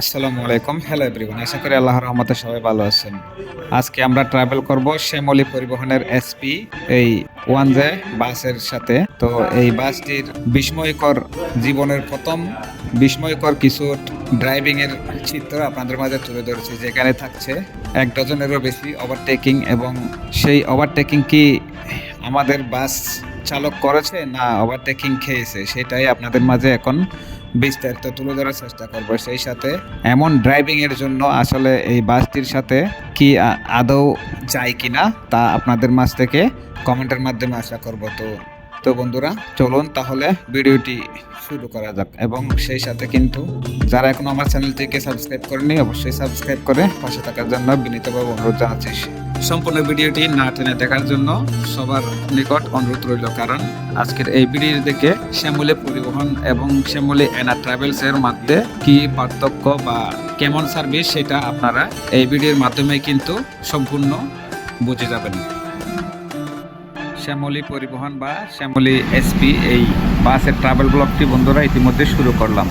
আসসালামু আলাইকুম। Hello everyone আশা করি আল্লাহর রহমতে সবাই ভালো আছেন। আজকে আমরা ট্রাভেল করব শ্যামলী পরিবহনের এসপি এই ওয়ান জে বাসের সাথে। তো এই বাসটির বিস্ময়কর জীবনের প্রথম, বিস্ময়কর কিছু ড্রাইভিং এর চিত্র আপনাদের মাঝে তুলে ধরেছি, যেখানে থাকছে এক ডজনেরও বেশি ওভারটেকিং এবং সেই ওভারটেকিং কি আমাদের বাস চালক করেছে না ওভারটেকিং খেয়েছে, সেটাই আপনাদের মাঝে এখন বিস্তারিত তুলে ধরার চেষ্টা করব সেই সাথে। এমন ড্রাইভিং এর জন্য আসলে এই বাসটির সাথে কি আদৌ যায় কিনা তা আপনাদের মাছ থেকে কমেন্টের মাধ্যমে আশা করব। তো তো বন্ধুরা, চলুন তাহলে ভিডিওটি শুরু করা যাক। এবং সেই সাথে কিন্তু যারা এখনও আমার চ্যানেলটিকে সাবস্ক্রাইব করেনি অবশ্যই সাবস্ক্রাইব করে পাশে থাকার জন্য বিনীতভাবে অনুরোধ জানাচ্ছি। সম্পূর্ণ ভিডিওটি না টেনে দেখার জন্য সবার নিকট অনুরোধ রইল, কারণ আজকের এই ভিডিও দেখে শ্যামলী পরিবহন এবং শ্যামলী এনা ট্রাভেলস এর মধ্যে কি পার্থক্য বা কেমন সার্ভিস সেটা আপনারা এই ভিডিওর মাধ্যমে কিন্তু সম্পূর্ণ বুঝে যাবেন। শ্যামলী পরিবহন বা শ্যামলী এসপি এই বাসের ট্রাভেল ব্লকটি বন্ধুরা ইতিমধ্যে শুরু করলাম।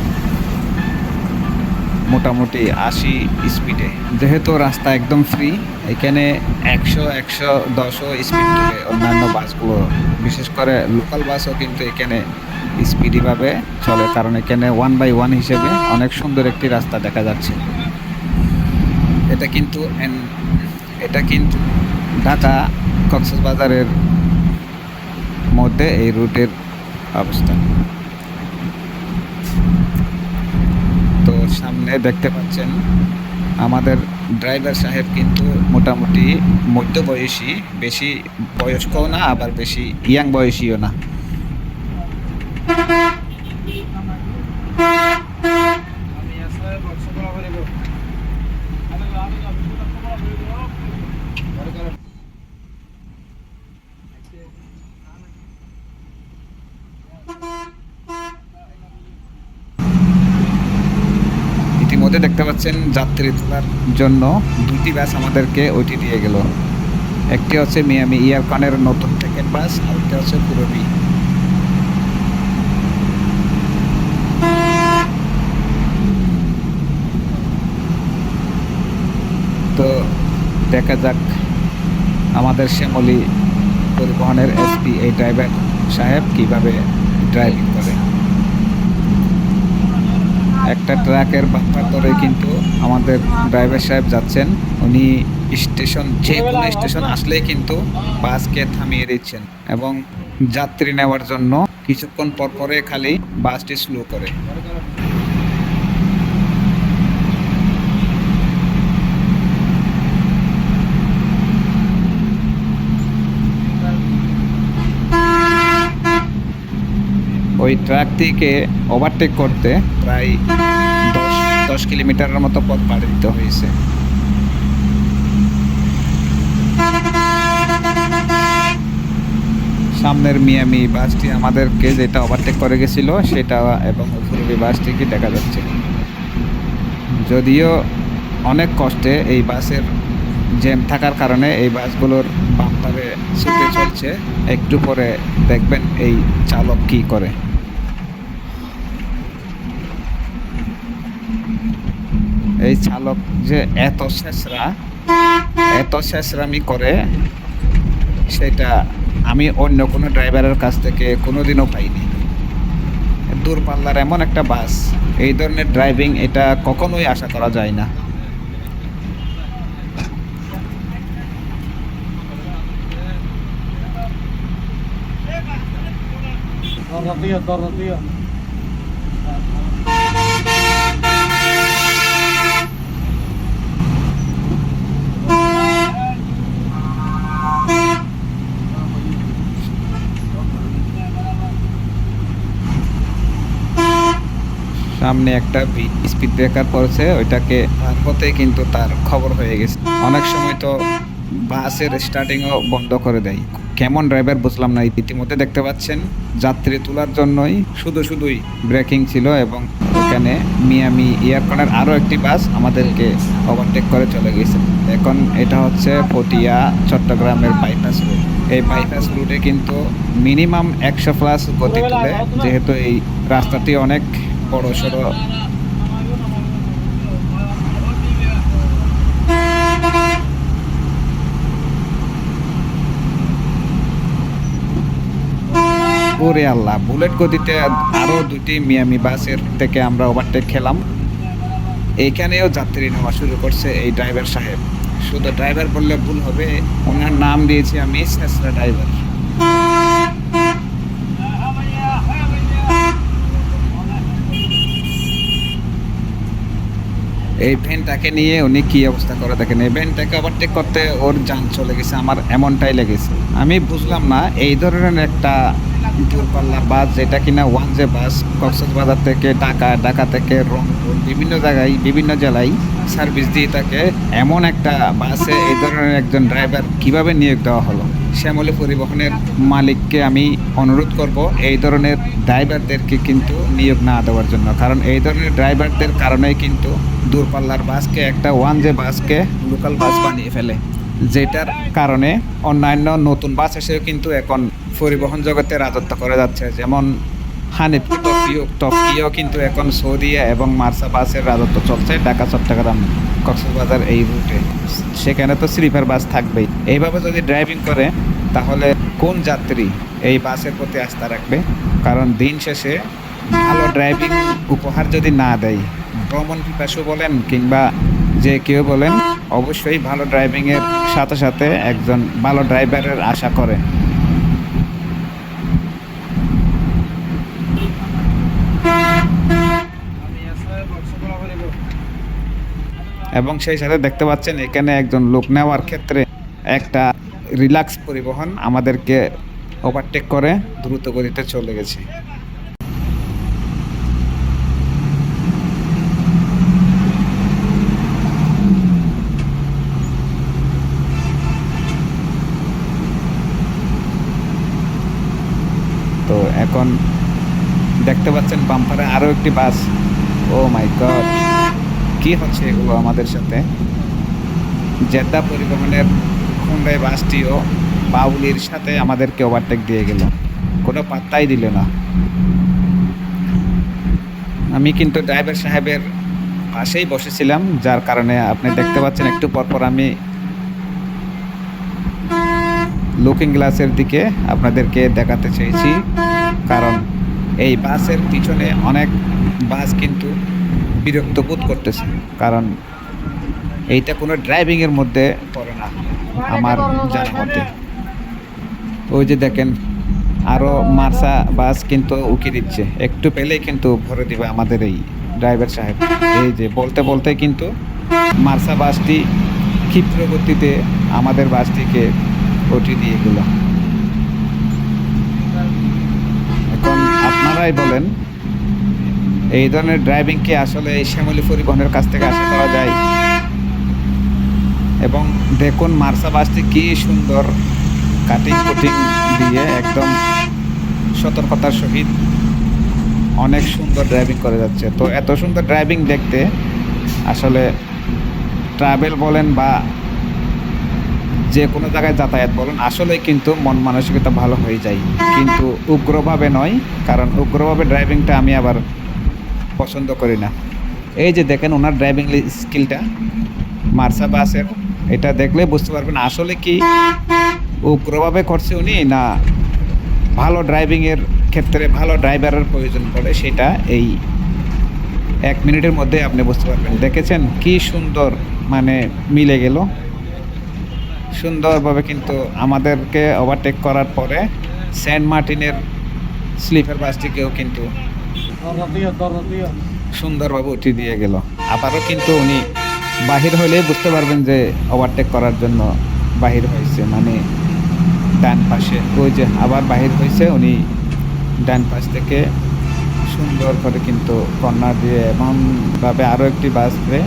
মোটামুটি আশি স্পিডে যেহেতু রাস্তা একদম ফ্রি এখানে একশো একশো, দশও স্পিড অন্যান্য বাসগুলো, বিশেষ করে লোকাল বাসও কিন্তু এখানে স্পিডিভাবে চলে, কারণ এখানে ওয়ান বাই ওয়ান হিসেবে অনেক সুন্দর একটি রাস্তা দেখা যাচ্ছে। এটা কিন্তু এটা কিন্তু ঢাকা কক্সবাজারের মধ্যে এই রুটের অবস্থান তো সামনে দেখতে পাচ্ছেন, আমাদের ড্রাইভার সাহেব কিন্তু মোটামুটি মধ্যবয়সী, বেশি বয়স্কও না, আবার বেশি ইয়াং বয়সীও না। ইতিমধ্যে দেখতে পাচ্ছেন যাত্রী তোলার জন্য দুটি বাস আমাদেরকে ওইটি দিয়ে গেল। একটি হচ্ছে মিয়ামি ইয়ারকনের নতুন প্যাকেট বাস আর একটি হচ্ছে পুরবি তো দেখা যাক আমাদের শ্যামলী পরিবহনের এসপি এই ড্রাইভার সাহেব কীভাবে ড্রাইভিং করে। একটা ট্রাকের বাম্পার ধরে কিন্তু আমাদের ড্রাইভার সাহেব যাচ্ছেন। উনি স্টেশন, যে কোনো স্টেশন আসলেই কিন্তু বাসকে থামিয়ে দিচ্ছেন এবং যাত্রী নেওয়ার জন্য কিছুক্ষণ পর পরে খালি বাসটি স্লো করে। ওই ট্রাকটিকে ওভারটেক করতে প্রায় দশ দশ কিলোমিটারের মতো পথ পাড়ি দিতে হয়েছে। সামনের মিয়ামি বাসটি আমাদেরকে যেটা ওভারটেক করে গেছিল, সেটা এবং পূর্বী বাসটিকে দেখা যাচ্ছে। যদিও অনেক কষ্টে এই বাসের জ্যাম থাকার কারণে এই বাসগুলোর বাম্পারে ছুটে চলছে। একটু পরে দেখবেন এই চালক কি করে। এই চালক যে এত শেষরা, এত শেষরামি করে, সেটা আমি অন্য কোনো ড্রাইভারের কাছ থেকে কোনোদিনও পাইনি দূরপাল্লার এমন একটা বাস, এই ধরনের ড্রাইভিং এটা কখনোই আশা করা যায় না. সামনে একটা স্পিড ব্রেকার পড়েছে, ওইটাকে পার হতে কিন্তু তার খবর হয়ে গেছে। অনেক সময় তো বাসের স্টার্টিংও বন্ধ করে দেয়। কেমন ড্রাইভার বুঝলাম না ইতিমধ্যে দেখতে পাচ্ছেন, যাত্রী তোলার জন্যই শুধু শুধুই ব্রেকিং ছিল এবং ওখানে মিয়ামি এয়ারকনের আরও একটি বাস আমাদেরকে ওভারটেক করে চলে গেছে। এখন এটা হচ্ছে পটিয়া, চট্টগ্রামের বাইপাস রুট এই বাইপাস রুটে কিন্তু মিনিমাম একশো প্লাস গতি তুলে। যেহেতু এই রাস্তাটি অনেক বড় সড়। ওরে আল্লাহ, বুলেট গতিতে আরও দুটি মিয়ামি বাসের থেকে আমরা ওভারটেক খেলাম। এইখানেও যাত্রী নেওয়া শুরু করছে এই ড্রাইভার সাহেব। শুধু ড্রাইভার বললে ভুল হবে, ওনার নাম দিয়েছি আমি ড্রাইভার এই ভ্যানটাকে নিয়ে উনি কি অবস্থা করে দেখেন, এই ভ্যানটাকে ওভারটেক করতে ওর যান চলে গেছে, আমার এমনটাই লেগেছে। আমি বুঝলাম না, এই ধরনের একটা দূরপাল্লার বাস, যেটা কিনা ওয়ান যে বাস, কক্সবাজার থেকে ঢাকা ঢাকা থেকে রংপুর, বিভিন্ন জায়গায়, বিভিন্ন জেলায় সার্ভিস দিয়ে থাকে। এমন একটা বাসে এই ধরনের একজন ড্রাইভার কীভাবে নিয়োগ দেওয়া হলো? শ্যামলী পরিবহনের মালিককে আমি অনুরোধ করব এই ধরনের ড্রাইভারদেরকে কিন্তু নিয়োগ না দেওয়ার জন্য। কারণ এই ধরনের ড্রাইভারদের কারণেই কিন্তু দূরপাল্লার বাসকে একটা ওয়ান যে বাসকে লোকাল বাস বানিয়ে ফেলে। যেটার কারণে অন্যান্য নতুন বাস এসেও কিন্তু এখন পরিবহন জগতে রাজত্ব করে যাচ্ছে। যেমন হানিফ, টকিও টকিও কিন্তু এখন সৌদিয়া এবং মার্সা বাসের রাজত্ব চলছে ঢাকা, চট্টগ্রাম, কক্সবাজার এই রুটে। সেখানে তো স্লিপার বাস থাকবেই। এইভাবে যদি ড্রাইভিং করে, তাহলে কোন যাত্রী এই বাসের প্রতি আস্থা রাখবে? কারণ দিন শেষে ভালো ড্রাইভিং উপহার যদি না দেয়, ভ্রমণ পিপাসু বলেন কিংবা যে কেউ বলেন, অবশ্যই ভালো ড্রাইভিংয়ের সাথে সাথে একজন ভালো ড্রাইভারের আশা করে। এবং সেই সাথে দেখতে পাচ্ছেন, এখানে একজন লোক নেওয়ার ক্ষেত্রে একটা রিল্যাক্স পরিবহন আমাদেরকে ওভারটেক করে, দ্রুত গতিতে চলে গেছে। তো এখন দেখতে পাচ্ছেন বাম্পারে আরও একটি বাস। ও মাই গড। কি হচ্ছে এগুলো আমাদের সাথে? জেদ্দা পরিবহনের হুন্ডাই বাসটিও বাউলির সাথে আমাদেরকে ওভারটেক দিয়ে গেল। কোনো পাত্তাই দিল না। আমি কিন্তু ড্রাইভার সাহেবের পাশেই বসেছিলাম, যার কারণে আপনি দেখতে পাচ্ছেন একটু পরপর আমি লুকিং গ্লাসের দিকে আপনাদেরকে দেখাতে চেয়েছি। কারণ এই বাসের পিছনে অনেক বাস কিন্তু বিরক্ত বোধ করতেছে। কারণ এইটা কোনো ড্রাইভিংয়ের মধ্যে পড়ে না, আমার জানা মতে। ওই যে দেখেন আরও মার্সা বাস কিন্তু উকি দিচ্ছে। একটু পেলেই কিন্তু ভরে দিবে আমাদের এই ড্রাইভার সাহেব। এই যে বলতে বলতে কিন্তু মার্সা বাসটি ক্ষিপ্র গতিতে আমাদের বাসটিকে উঠিয়ে দিয়ে গেল। এখন আপনারাই বলেন, এই ধরনের ড্রাইভিং কি আসলে এই শ্যামলী পরিবহনের কাছ থেকে আশা করা যায়? এবং দেখুন, মার্সা বাসটি কি সুন্দর কাটিং কুটিং দিয়ে একদম সতর্কতার সহিত অনেক সুন্দর ড্রাইভিং করে যাচ্ছে। তো এত সুন্দর ড্রাইভিং দেখতে আসলে ট্রাভেল বলেন বা যে কোনো জায়গায় যাতায়াত বলুন আসলে কিন্তু মন মানসিকতা ভালো হয়ে যায়। কিন্তু উগ্রভাবে নয়, কারণ উগ্রভাবে ড্রাইভিংটা আমি আবার পছন্দ করি না। এই যে দেখেন ওনার ড্রাইভিং স্কিলটা মার্সা বাসের, এটা দেখলে বুঝতে পারবেন আসলে কি উগ্রভাবে করছে উনি না ভালো ড্রাইভিংয়ের ক্ষেত্রে ভালো ড্রাইভারের প্রয়োজন পড়ে, সেটা এই এক মিনিটের মধ্যে আপনি বুঝতে পারবেন। দেখেছেন কি সুন্দর মানে মিলে গেল। সুন্দরভাবে কিন্তু আমাদেরকে ওভারটেক করার পরে সেন্ট মার্টিনের স্লিপার বাসটিকেও কিন্তু সুন্দরভাবে উঠিয়ে দিয়ে গেল। আবারও কিন্তু উনি বাহির হলে বুঝতে পারবেন যে ওভারটেক করার জন্য বাহির হয়েছে মানে ডান পাশে। ওই যে আবার বাহির হয়েছে উনি ডান পাশ থেকে সুন্দর করে কিন্তু কর্নার দিয়ে এমনভাবে আরও একটি বাসকে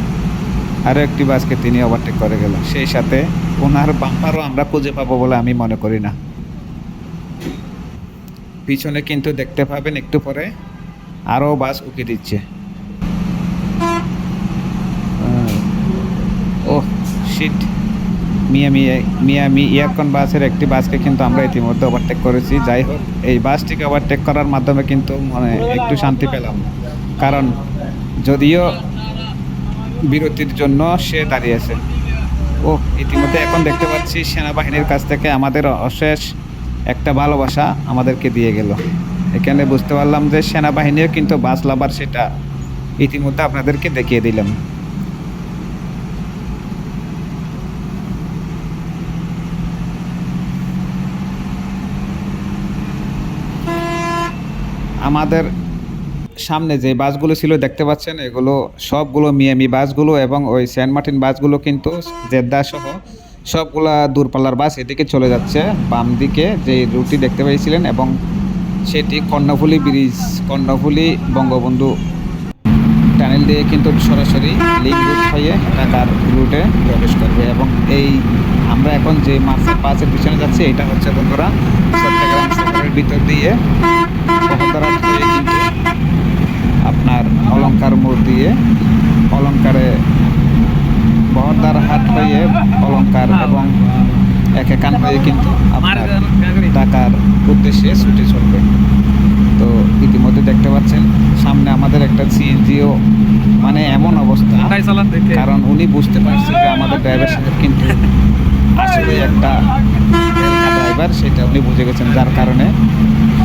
আরও একটি বাসকে তিনি ওভারটেক করে গেলেন সেই সাথে ওনার বাম্পারও আমরা খুঁজে পাবো বলে আমি মনে করি না। পিছনে কিন্তু দেখতে পাবেন একটু পরে আরও বাস উকি দিচ্ছে। ও শিট মিয়ামি মিয়ামি ইয়াকন বাসের একটি বাসকে কিন্তু আমরা ইতিমধ্যে ওভারটেক করেছি। যাই হোক, এই বাসটিকে ওভারটেক করার মাধ্যমে কিন্তু মানে একটু শান্তি পেলাম। কারণ যদিও বিরতির জন্য সে দাঁড়িয়েছে ও, ইতিমধ্যে এখন দেখতে পাচ্ছি সেনাবাহিনীর কাছ থেকে আমাদের অশেষ একটা ভালোবাসা আমাদেরকে দিয়ে গেল। এখানে বুঝতে পারলাম যে সেনাবাহিনীও কিন্তু বাস লাভার সেটা। ইতিমধ্যে আপনাদেরকে দেখিয়ে দিলাম। আমাদের সামনে যে বাসগুলো ছিল দেখতে পাচ্ছেন, এগুলো সবগুলো মিয়ামি বাসগুলো এবং ওই সেন্ট মার্টিন বাসগুলো কিন্তু জেদ্দা সহ সবগুলা দূরপাল্লার বাস এদিকে চলে যাচ্ছে। বাম দিকে যে রুটটি দেখতে পেয়েছিলেন এবং সেটি কর্ণফুলী ব্রিজ, কর্ণফুলী বঙ্গবন্ধু টানেল দিয়ে কিন্তু সরাসরি লিঙ্ক রুট হয়ে ঢাকার রুটে প্রবেশ করবে এবং এই আমরা এখন যে মার্চের পাঁচের পিছনে যাচ্ছি, এটা হচ্ছে বন্ধুরা চট্টগ্রাম শহরের ভিতর দিয়ে কিন্তু আপনার অলঙ্কার মোড় দিয়ে অলংকারে বহদ্দার হাট হয়ে অলঙ্কার এবং এক একান হয়ে কিন্তু আপনার ঢাকার উদ্দেশ্যে ছুটে চলবে। তো ইতিমধ্যে দেখতে পাচ্ছেন সামনে আমাদের একটা সিএনজিও মানে এমন অবস্থা কারণ উনি বুঝতে পারছে যে আমাদের ড্রাইভার সাহেব কিন্তু আসলে একটা ড্রাইভার সেটা উনি বুঝে গেছেন যার কারণে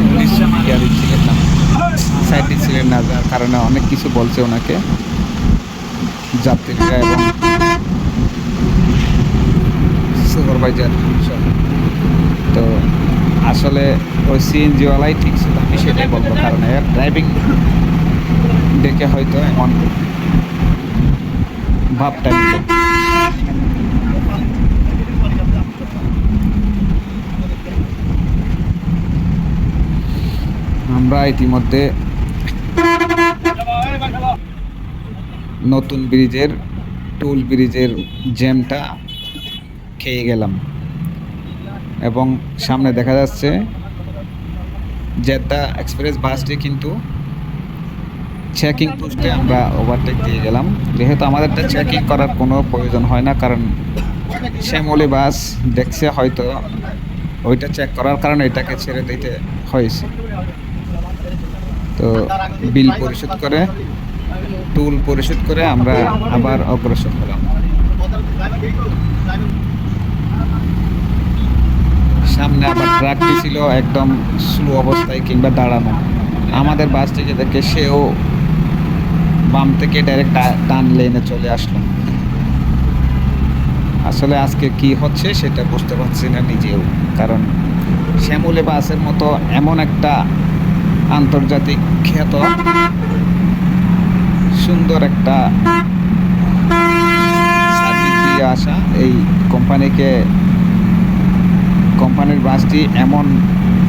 উনি দিচ্ছিলেন না সাইড দিচ্ছিলেন না, যার কারণে অনেক কিছু বলছে ওনাকে। যাত্রীরা এবং সুপারভাইজার তো আসলে ওই সিএনজিওয়ালাই ঠিক ছিল আমি সেটাই বলব কারণ এর ড্রাইভিং ডেকে হয়তো এমন ভাবটা আমরা ইতিমধ্যে নতুন ব্রিজের, টুল ব্রিজের জ্যামটা খেয়ে গেলাম। এবং সামনে দেখা যাচ্ছে জেদ্দা এক্সপ্রেস বাসটি কিন্তু চেকিং পোস্টে আমরা ওভারটেক দিয়ে গেলাম। যেহেতু আমাদেরটা চেকিং করার কোনো প্রয়োজন হয় না, কারণ শ্যামলি বাস দেখছে হয়তো ওইটা চেক করার কারণে এটাকে ছেড়ে দিতে হয়েছে। তো বিল পরিশোধ করে টুল পরিশোধ করে আমরা আবার অগ্রসর হলাম। সামনে আবার ট্রাকটি ছিল একদম স্লো অবস্থায় কিংবা দাঁড়ানো। আমাদের বাসটিকে দেখে সেও বাম থেকে ডাইরেক্ট ডান লেনে চলে আসলো। আসলে আজকে কি হচ্ছে সেটা বুঝতে পারছি না নিজেও, কারণ শ্যামলে বাসের মতো এমন একটা আন্তর্জাতিক খ্যাত সুন্দর একটা আসা। এই কোম্পানিকে, কোম্পানির বাসটি এমন,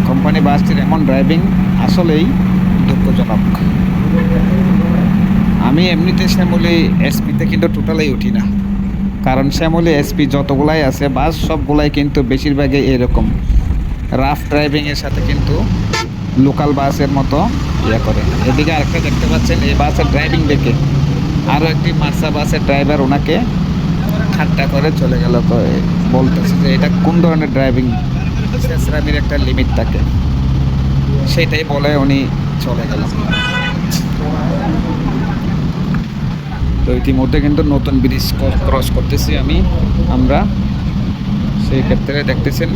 কোম্পানি বাসটির এমন ড্রাইভিং আসলেই দুঃখজনক। আমি এমনিতে শ্যামলি এসপিতে কিন্তু টোটালি উঠি না। কারণ শ্যামলি এসপি যতগুলাই আছে, বাস সবগুলাই কিন্তু বেশিরভাগই এরকম রাফ ড্রাইভিংয়ের সাথে কিন্তু লোকাল বাসের মতো ইয়ে করে। এদিকে আরেকটা দেখতে পাচ্ছেন, এই বাসের ড্রাইভিং দেখে। আরও একটি মার্সা বাসের ড্রাইভার ওনাকে ঠাট্টা করে চলে গেল বলতেছে যে এটা কোন ধরনের ড্রাইভিং শেষরামির একটা লিমিট থাকে। সেটাই বলে উনি চলে গেল। তো ইতিমধ্যে কিন্তু নতুন ব্রিজ ক্রস করতেছি আমি। আমরা সেই ক্ষেত্রে দেখতেছেন।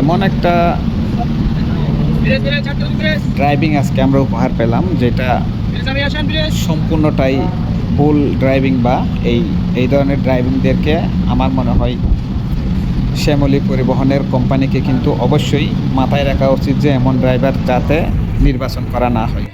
এমন একটা ড্রাইভিং আজকে আমরা উপহার পেলাম, যেটা সম্পূর্ণটাই ভুল ড্রাইভিং বা এই এই ধরনের ড্রাইভিংদেরকে আমার মনে হয় শ্যামলী পরিবহনের কোম্পানিকে কিন্তু অবশ্যই মাথায় রাখা উচিত যে এমন ড্রাইভার যাতে নির্বাচন করা না হয়।